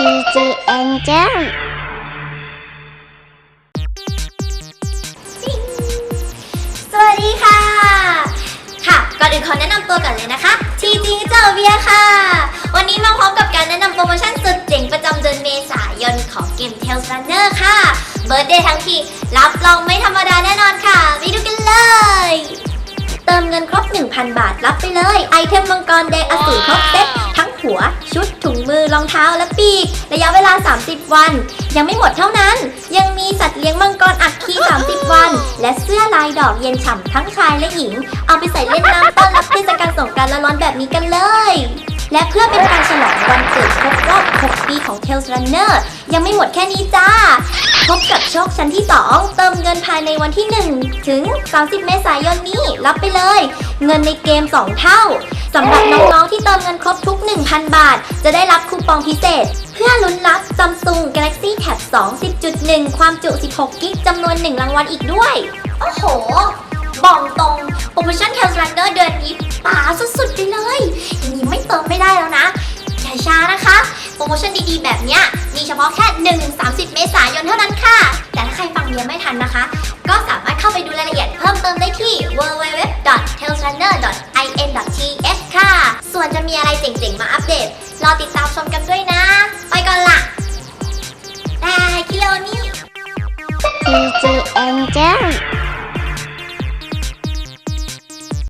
TG Angel สวัสดีค่ะ ค่ะ ก่อนอื่นขอแนะนำตัวก่อนเลยนะคะทีจริงเจอเวียค่ะ วันนี้มาพร้อมกับการแนะนำโปรโมชั่นสุดเจ๋งประจำเดือนเมษายนของเกม Tales Runner ค่ะ เบิร์ดเดย์ทั้งทีรับรองไม่ธรรมดาแน่นอนค่ะไปดูกันเลย เติมเงินครบ 1,000 บาทรับไปเลย ไอเทมมังกรแดงอสูรครบเซ็ตทั้งหัวชุดถุงมือ รองเท้าและปีก ระยะเวลา 30 วัน ยังไม่หมดเท่านั้น ยังมีสัตว์เลี้ยงมังกรอัคคี30 วัน และเสื้อลายดอกเย็นฉ่ำทั้งชายและหญิง เอาไปใส่เล่นน้ำต้อนรับเทศกาลสงกรานต์ร้อนๆแบบนี้กันเลยและเพื่อเป็นการฉลองวันเกิดครบรอบ 6 ปีของ Tales Runner ยังไม่หมดแค่นี้จ้า พบกับโชคชั้นที่ 2 เติมเงินภายในวันที่ 1 ถึง 30 เมษายนนี้ รับไปเลย เงินในเกม 2 เท่า สำหรับน้องๆที่เติมเงินครบทุก 1,000 บาท จะได้รับคูปองพิเศษ เพื่อลุ้นรับ Samsung Galaxy Tab 2 10.1 ความจุ 16 กิกจำนวน 1 รางวัลอีกด้วย โอ้โห บอกตรงโปรโมชั่น Tales Runner เดือนนี้ป๋าสุดๆไปเลยอย่างนี้ไม่เติมไม่ได้แล้วนะอย่าช้านะคะ โปรโมชั่นดีๆ แบบเนี้ยมีเฉพาะแค่ 1-30 เมษายนเท่านั้นค่ะ แต่ถ้าใครฟังเรียนไม่ทันนะคะ ก็สามารถเข้าไปดูรายละเอียดเพิ่มเติมได้ที่ www.tailrunner เจ๋งๆ มาอัปเดต รอติดตามชมกันด้วยนะ ไปก่อนละบายคิโลนี่ TG Angel